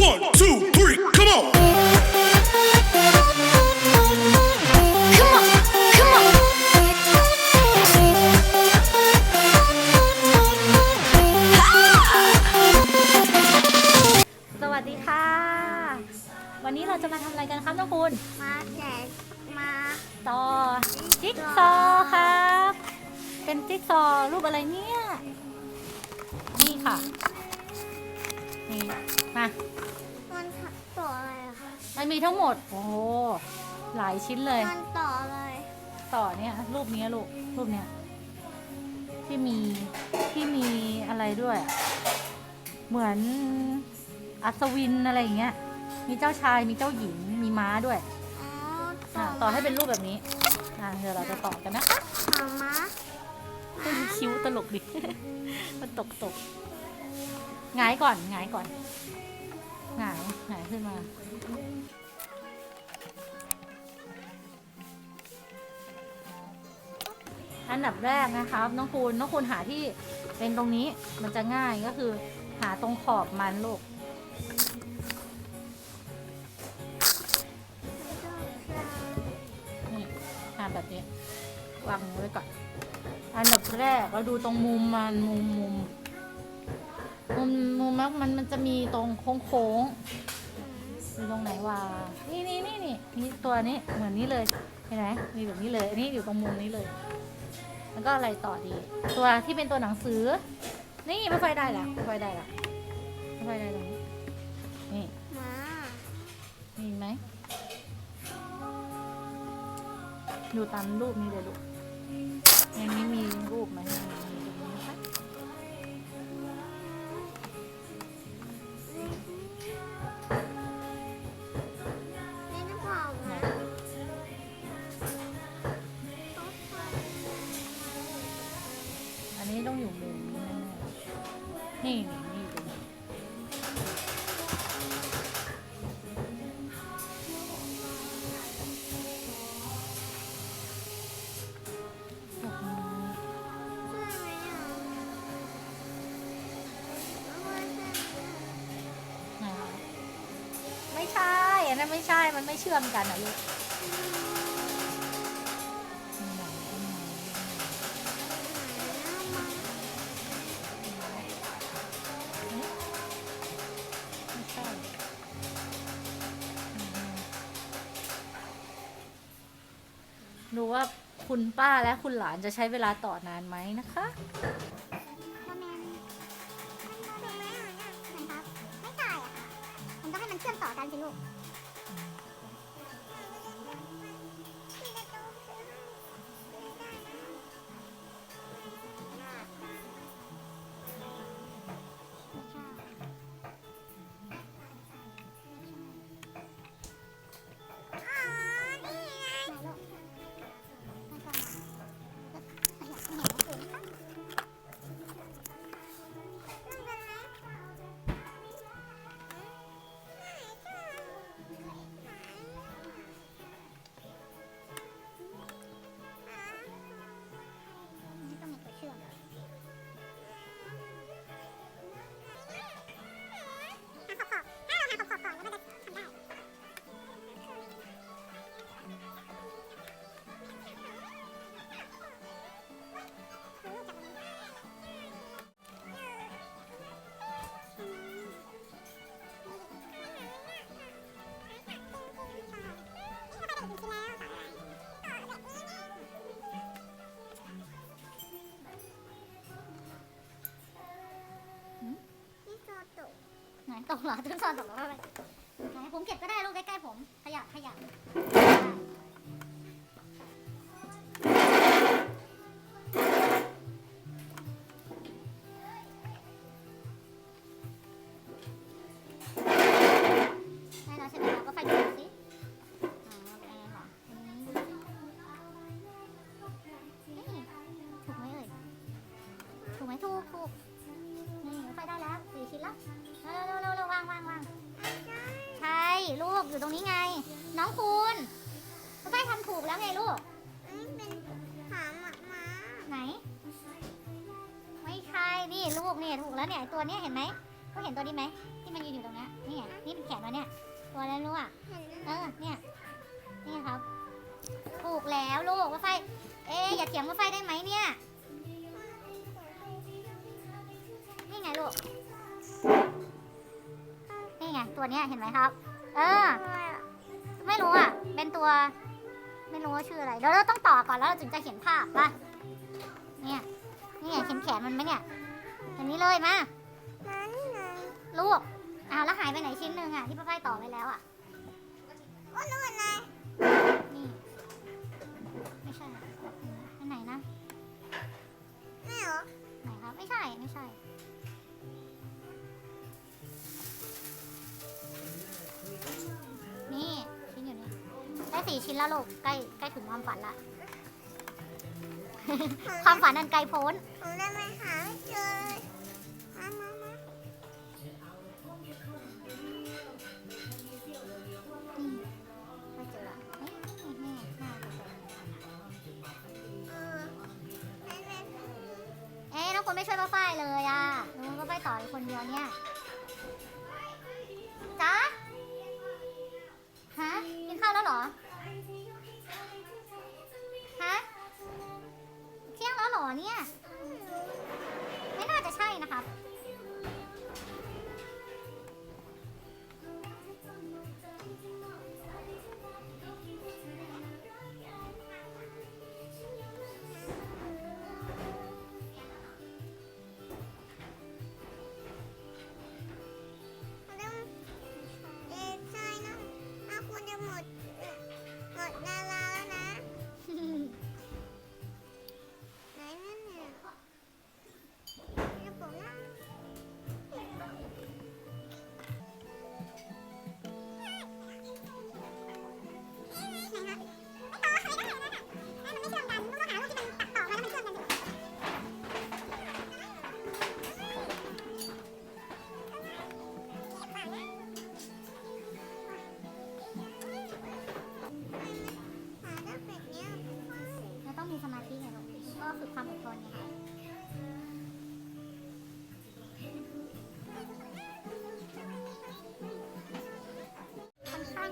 One, two, three, come on. Come on, come on. สวัสดีค่ะ วันนี้เราจะมาทำอะไรกันครับน้องคุณ มาแจกมาต่อจิ๊กซอว์ครับ เป็นจิ๊กซอว์รูปอะไรเนี่ย นี่ค่ะ นี่มามันต่ออะไรอะคะมันมีทั้งหมด โอ้โหหลายชิ้นเลย มันต่ออะไรต่อเนี่ยรูปเนี้ยลูกรูปเนี้ยที่มีที่มีอะไรด้วยอะเหมือนอัศวินอะไรอย่างเงี้ย มีเจ้าชายมีเจ้าหญิงมีม้าด้วยอ๋ออะต่อให้เป็นรูปแบบนี้อะเดี๋ยวเราจะต่อกันนะคะ หมาม้าคุณคิ้วตลกดิ มันตกตก หงายก่อนหงายก่อนหงายหงายขึ้นมา อันดับแรกนะครับน้องคูณน้องคูณหาที่เป็นตรงนี้มันจะง่ายก็คือ หาตรงขอบมันลูกนี่หาแบบนี้วางไว้ก่อน อันดับแรกเราดูตรงมุมมันมุมมุม มุมมุมมันมันมันจะมีตรงโค้งโค้งๆอยู่ตรงไหนวะนี่นี่นี่นี่นี่ตัวนี้เหมือนนี้เลยเห็นไหมมีแบบนี้เลยอันนี้อยู่ตรงมุมนี้เลย แล้วก็อะไรต่อดี ตัวที่เป็นตัวหนังสือ นี่ไม่ค่อยได้ละไม่ค่อยได้ละไม่ค่อยได้ตรงนี้นี่หมามีไหมดูตามรูปนี้เลยลูก นี่นี่นี่ไหมอะเอาไว้ใช่ไหนะคะไม่ใช่ อันนั้นไม่ใช่ มันไม่เชื่อมกันอะลูก ดูว่าคุณป้าและคุณหลานจะใช้เวลาต่อนานไหมนะคะพ่อแม่ใช่ไหมอะเนี่ยไหนครับไม่ใช่อะค่ะมันต้องให้มันเชื่อมต่อกันสิลูก ตกเหรอทุกซอนตกแล้วอะไรไหนผมเก็บก็ได้ลูกใกล้ๆผม ขยับขยับ ลูกอยู่ตรงนี้ไง น้องคุณไฟทำถูกแล้วไงลูกอันนี้เป็นหาหมาม้าไหน ไม่ใช่นี่ลูกเนี่ยถูกแล้วเนี่ยตัวเนี้ยเห็นไหมก็เห็นตัวนี้ไหมที่มันยืนอยู่ตรงเนี้ยนี่ไงนี่แขนวะเนี่ย ตัวอะไรรู้อะเออเนี่ยนี่ครับ ถูกแล้วลูกว่าไฟ เอ๊ะอย่าเถียงว่าไฟได้ไหมเนี่ยนี่ไงลูกนี่ไงตัวเนี้ยเห็นไหมครับ เออ ไม่รู้อะ เป็นตัว ไม่รู้ว่าชื่ออะไรเดี๋ยวเราต้องต่อก่อนแล้วเราถึงจะเห็นภาพป่ะ เนี่ยนี่ไงเห็นแขนมันไหมเนี่ยอันนี้เลยมาลูกอ้าวแล้วหายไปไหนชิ้นหนึ่งอะที่ป้าฝ้ายต่อไปแล้วอะโอ้นู่นไงนี่ ไม่ใช่อันไหนนะ ไม่หรอ ไหนครับ ไม่ใช่ ไม่ใช่ สี่ชิ้นแล้วลูกใกล้ใกล้ถึงความฝันละ ความฝันอันไกลโพ้น ผมได้ไม่หาไม่เจอเลยมามามาอืมไม่เจอละเอ๊ะนี่น่าจะเจอเออไม่เป็นเอ๊ะน้องคนไม่ช่วยป้าฝ้ายเลยอะน้องก็ไปต่ออยู่คนเดียวเนี่ยจ๊ะฮะกินข้าวแล้วเหรอ อเนี่ย ไม่น่าจะใช่นะครับ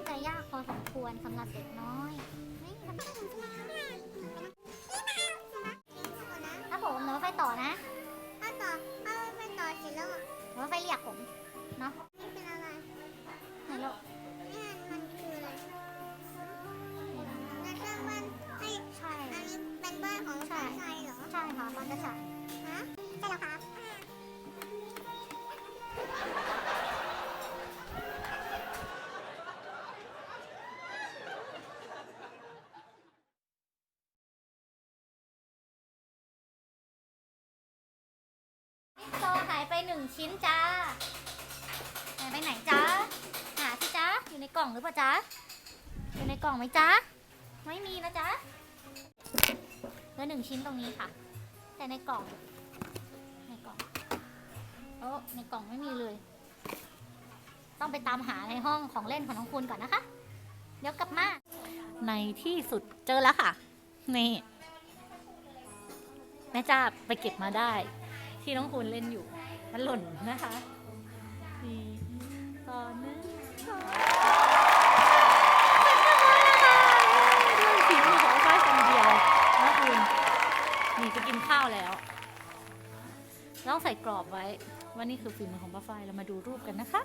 จะยากพอสมควรสำหรับเด็กน้อยนี่ทำได้หนึ่งชิ้นแล้วผมเดี๋ยวไปต่อนะถ้าต่อถ้าไปต่อเสร็จแล้วอะเดี๋ยวไปเรียกผมเนาะนี่เป็นอะไรไหนลูกนี่มันคืออะไรนั่นคือบ้านไอ้ใช่อันนี้เป็นบ้านของชายชายเหรอใช่ค่ะมันจะใช่ฮะใช่แล้วครับ โซหายไปหนึ่งชิ้นจ้า หายไปไหนจ้า หาสิจ้า อยู่ในกล่องหรือเปล่าจ้า อยู่ในกล่องไหมจ้า ไม่มีนะจ้าเหลือหนึ่งชิ้นตรงนี้ค่ะ แต่ในกล่อง ในกล่อง โอ้ในกล่องไม่มีเลย ต้องไปตามหาในห้องของเล่นของน้องคุณก่อนนะคะ เดี๋ยวกลับมา ในที่สุดเจอแล้วค่ะ นี่แม่จ้าไปเก็บมาได้ ที่น้องคุณเล่นอยู่มันหล่นนะคะสี่ต่อหนึ่งสองด้วยฝีมือของฝ้ายคนเดียวนะคุณนี่จะกินข้าวแล้วต้องใส่กรอบไว้ว่านี่คือฝีมือของป้าฝ้ายเรามาดูรูปกันนะคะ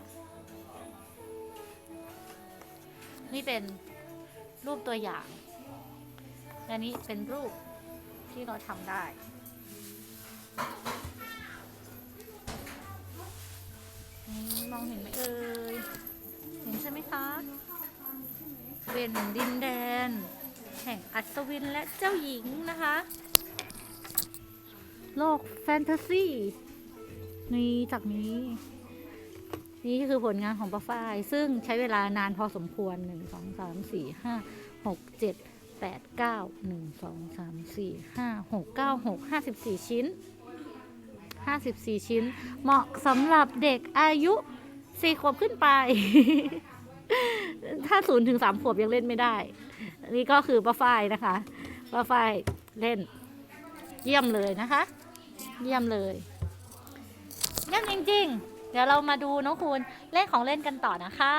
นี่เป็นรูปตัวอย่างและนี้เป็นรูปที่เราทำได้ มองเห็นไหมเอ่ย เห็นใช่ไหมคะ เป็นดินแดน แห่งอัศวินและเจ้าหญิงนะคะ โลกแฟนตาซีนี่จากนี้ นี่คือผลงานของป้าฝ้าย ซึ่งใช้เวลานานพอสมควร1 2 3 4 5 6 7 8 9 1 2 3 4 5 6 9 6 54ชิ้น 54 ชิ้น เหมาะสำหรับเด็กอายุ4ขวบขึ้นไป ถ้า0ถึง3ขวบยังเล่นไม่ได้ นี่ก็คือป้าฝ้ายนะคะป้าฝ้ายเล่น เยี่ยมเลยนะคะ เยี่ยมเลยเยี่ยมจริงเดี๋ยวเรามาดูน้องคูณเล่นของเล่นกันต่อนะคะ